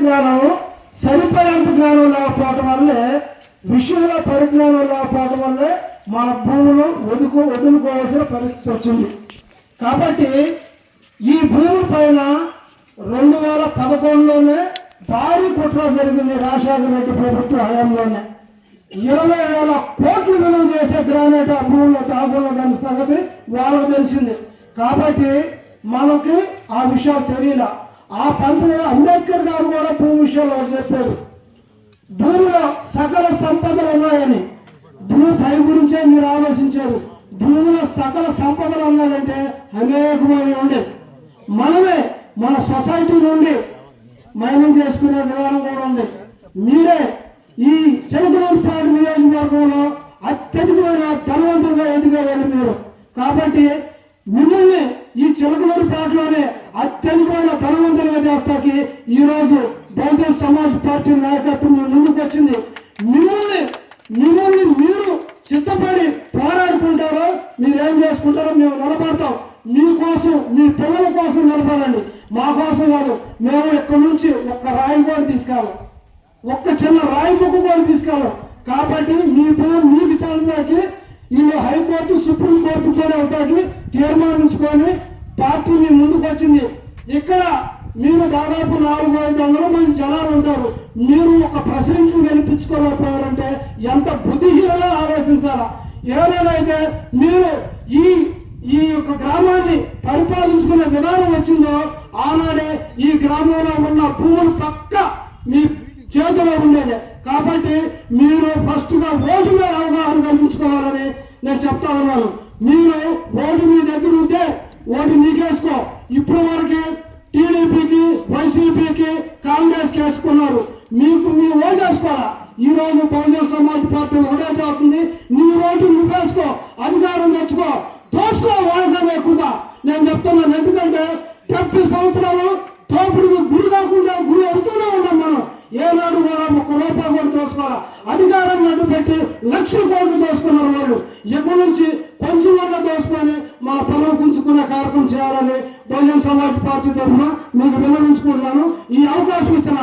జ్ఞానం సరిపడేంత జ్ఞానం లేకపోవటం వల్లే విషయంలో పరిజ్ఞానం లేకపోవటం వల్లే మన భూములు వదుకు వదులుకోవాల్సిన పరిస్థితి వచ్చింది. కాబట్టి ఈ భూమి పైన రెండు వేల పదకొండులోనే భారీ కుట్ర జరిగింది రాజశేఖర రెడ్డి ప్రభుత్వ హయాంలోనే. ఇరవై వేల కోట్లు విలువ చేసే గ్రానైట్ ఆ భూమిలో తాగున్న దాని సంగతి వాళ్ళకు తెలిసింది. కాబట్టి మనకి ఆ విషయాలు తెలియలా. ఆ పంతులు అంబేద్కర్ గారు కూడా భూమి విషయంలో చెప్పారు. భూమిలో సకల సంపదలు ఉన్నాయని. భూమి పై గురించే మీరు ఆలోచించారు. భూమిలో సకల సంపదలు ఉన్నాయంటే అనేకమైన ఉండే. మనమే మన సొసైటీ నుండి మైనింగ్ చేసుకునే విధానం కూడా ఉంది. మీరే ఈ చెరుకులూరుపాడు నియోజకవర్గంలో అత్యధికమైన ధనవంతులుగా ఎదిగే మీరు. కాబట్టి మిమ్మల్ని ఈ చిలకలూరుపాటలోనే అత్యధికమైన ధనవంతులు వ్యవస్థకి ఈరోజు బహుజన్ సమాజ్ పార్టీ నాయకత్వం ముందుకొచ్చింది. ముందుకు వచ్చింది మిమ్మల్ని మిమ్మల్ని మీరు సిద్ధపడి పోరాడుకుంటారో మీరు ఏం చేసుకుంటారో మేము నిలబడతాం. మీకోసం మీ పిల్లల కోసం నిలబడండి. మా కోసం కాదు మేము ఇక్కడ నుంచి ఒక్క రాయి కూడా తీసుకెళ్ళాం. ఒక్క చిన్న రాయి ముక్కు కూడా తీసుకెళ్ళాం. కాబట్టి మీ పిల్లలు మీకు చదవడానికి వీళ్ళు హైకోర్టు సుప్రీంకోర్టు కూడా ఒకటి తీర్మానించుకొని పార్టీ మీ ముందుకు వచ్చింది ఇక్కడ మీరు దాదాపు నాలుగు ఐదు వందల మంది జనాలు ఉంటారు. మీరు ఒక ప్రెసిడెంట్ గెలిపించుకోలేకపోయారంటే ఎంత బుద్ధిహీనంగా ఆలోచించాలా? ఏదైనా అయితే మీరు ఈ ఈ యొక్క గ్రామాన్ని పరిపాలించుకునే విధానం వచ్చిందో ఆనాడే ఈ గ్రామంలో ఉన్న భూములు పక్క మీ చేతిలో ఉండేది. కాబట్టి మీరు ఫస్ట్గా ఓటు మీద అవగాహన కల్పించుకోవాలని నేను చెప్తా ఉన్నాను. మీరు ఓటు మీ దగ్గర ఉంటే ఓటు నీకేసుకో ఇప్పుడు వరకు మీకు మీ ఓటు వేసుకోవాలా? ఈ రోజు బహుజన సమాజ్ పార్టీ ఒకటే చేస్తుంది. నీ ఓటు నువ్వు వేసుకో. అధికారం తెచ్చుకో. దోసుకో వాళ్ళకన్నా ఎక్కువగా నేను చెప్తున్నాను ఎందుకంటే డెబ్బై సంవత్సరాలు తోపుడికి గురి కాకుండా గురి అవుతూనే ఉన్నాం మనం. ఏనాడు కూడా ఒక్క రూపాయి కూడా దోసుకోవాలా అధికారం అడ్డు పెట్టి లక్షల కోట్లు దోసుకున్నారు వాళ్ళు. ఎప్పటి నుంచి? కొంచెం వల్ల దోసుకొని మన పొలం పుంచుకునే కార్యక్రమం చేయాలని బహుజన సమాజ్ పార్టీ తరఫున మీకు విన్నవించుకుంటున్నాను. ఈ అవకాశం ఇచ్చిన